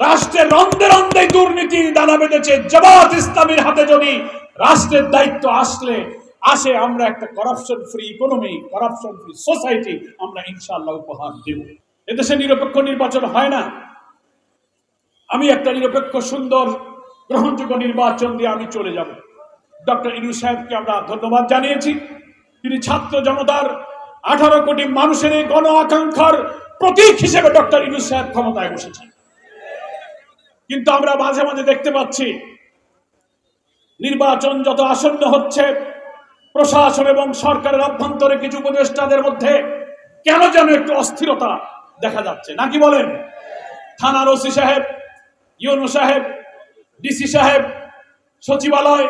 রাষ্ট্রের রন্ধে রন্ধে দুর্নীতি দানা বেঁধেছে, জামাত ইসলামের হাতে যদি রাষ্ট্রের দায়িত্ব আসলে, আসে আমরা একটা corruption free economy corruption free society আমরা ইনশাআল্লাহ উপহার দেব। এদেশে নিরপেক্ষ নির্বাচন হয় না। আমি একটা নিরপেক্ষ, সুন্দর, গ্রহণযোগ্য নির্বাচন দিয়ে আমি চলে যাব। ডক্টর ইনু সাহেবকে আমরা ধন্যবাদ জানিয়েছি। তিনি ছাত্র জনতার আঠারো কোটি মানুষের এই গণ আকাঙ্ক্ষার প্রতীক হিসেবে ডক্টর ইনু সাহেব ক্ষমতায় বসেছেন। কিন্তু আমরা মাঝে মাঝে দেখতে পাচ্ছি, নির্বাচন যত আসন্ন হচ্ছে, প্রশাসন এবং সরকারের অভ্যন্তরে কিছু উপদেষ্টাদের মধ্যে কেন যেন একটু অস্থিরতা দেখা যাচ্ছে। নাকি বলেন? থানার ওসি সাহেব, ইউনো সাহেব, ডিসি সাহেব, সচিবালয়,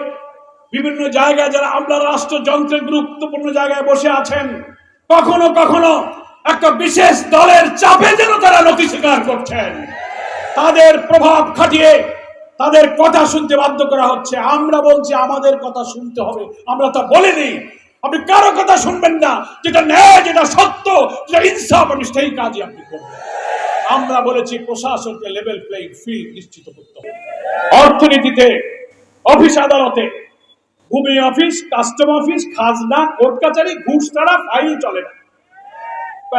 বিভিন্ন জায়গায় যারা আমরা রাষ্ট্রযন্ত্রের গুরুত্বপূর্ণ জায়গায় বসে আছেন, কখনো কখনো একটা বিশেষ দলের চাপে যেন তারা নথি স্বীকার করছেন। তাদের প্রভাব খাটিয়ে তাদের কথা শুনতে বাধ্য করা হচ্ছে। আমরা বলছি, আমাদের কথা শুনতে হবে। আমরা তা বলিনি। আপনি কারও কথা শুনবেন না। যেটা ন্যায়, যেটা সত্য, যেটা ইনসাফ, আপনি সেই কাজই আপনি করবেন। আমরা বলেছি, প্রশাসনকে লেভেল প্লেইং ফিল্ড নিশ্চিত করতে হবে। অর্থনীতিতে অফিস আদালতে, ভূমি অফিস কাস্টম অফিস খাজনা, কোর্ট কাছারি ঘুষ ছাড়া ফাইল চলে না।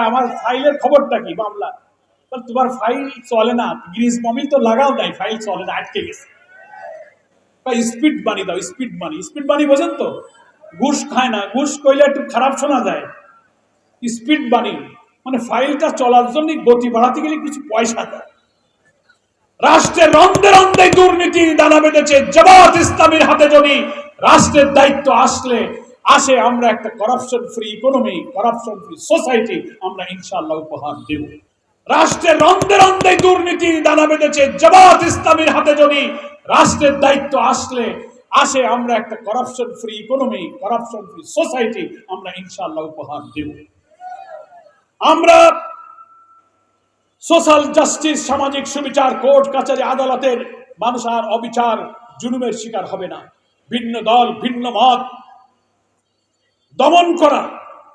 আমার ফাইলের খবরটা কি? মামলা। তোমার ফাইল চলে না গ্রিজ মমিল তো লাগাও নাই ফাইল চলে না আটকে গেছে স্পিড বানি দাও স্পিড বানি স্পিড বানি বোঝেন তো ঘুষ খায় না ঘুষ কইলে একটু খারাপ শোনা যায় স্পিড বানি মানে ফাইলটা চলার জন্য গতি বাড়াতে গেলে কিছু পয়সা দেয় রাষ্ট্রের রন্ধে রন্ধে দুর্নীতি দানা বেঁধেছে জামাত ইসলামের হাতে যদি রাষ্ট্রের দায়িত্ব আসলে আসে আমরা একটা corruption free economy corruption free society আমরা ইনশাআল্লাহ উপহার দেব রাষ্ট্রের রন্ধে রন্ধে দুর্নীতি দানা বেঁধেছে, জামাত ইসলামের হাতে যদি রাষ্ট্রের দায়িত্ব আসলে, আসে আমরা একটা corruption free economy corruption free society আমরা ইনশাআল্লাহ উপহার দেব। আমরা সোশ্যাল জাস্টিস সামাজিক সুবিচার কোর্ট কাছারি আদালতের মানুষ আর অবিচার, জুলুমের শিকার হবে না। ভিন্ন দল, ভিন্ন মত দমন করা,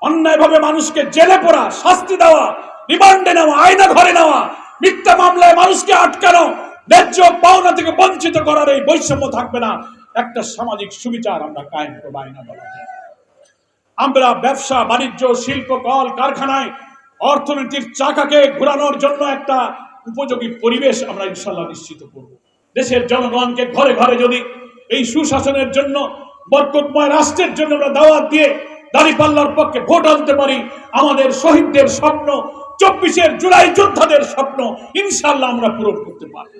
অন্যায়ভাবে মানুষকে জেলে পড়া, শাস্তি দেওয়া রিমান্ডে নেওয়া, আয়না ঘরে নেওয়া, মিথ্যা মামলায় মানুষকে আটকানো, ন্যায্য পাওনা থেকে বঞ্চিত করার এই বৈষম্য থাকবে না। একটা সামাজিক সুবিচার আমরা কায়েম করব, আয়না বলা আমরা ব্যবসা, বাণিজ্য, শিল্প, কল, কারখানায় অর্থনীতির চাকাকে ঘোরানোর জন্য একটা উপযোগী পরিবেশ আমরা ইনশাল্লাহ নিশ্চিত করব। দেশের জনগণকে ঘরে ঘরে যদি এই সুশাসনের জন্য, বরকতময় রাষ্ট্রের জন্য আমরা দাওয়াত দিয়ে দাঁড়িপাল্লার পক্ষে ভোট আনতে পারি, আমাদের শহীদদের স্বপ্ন চব্বিশের জুলাই যোদ্ধাদের স্বপ্ন ইনশাল্লাহ আমরা পূরণ করতে পারব।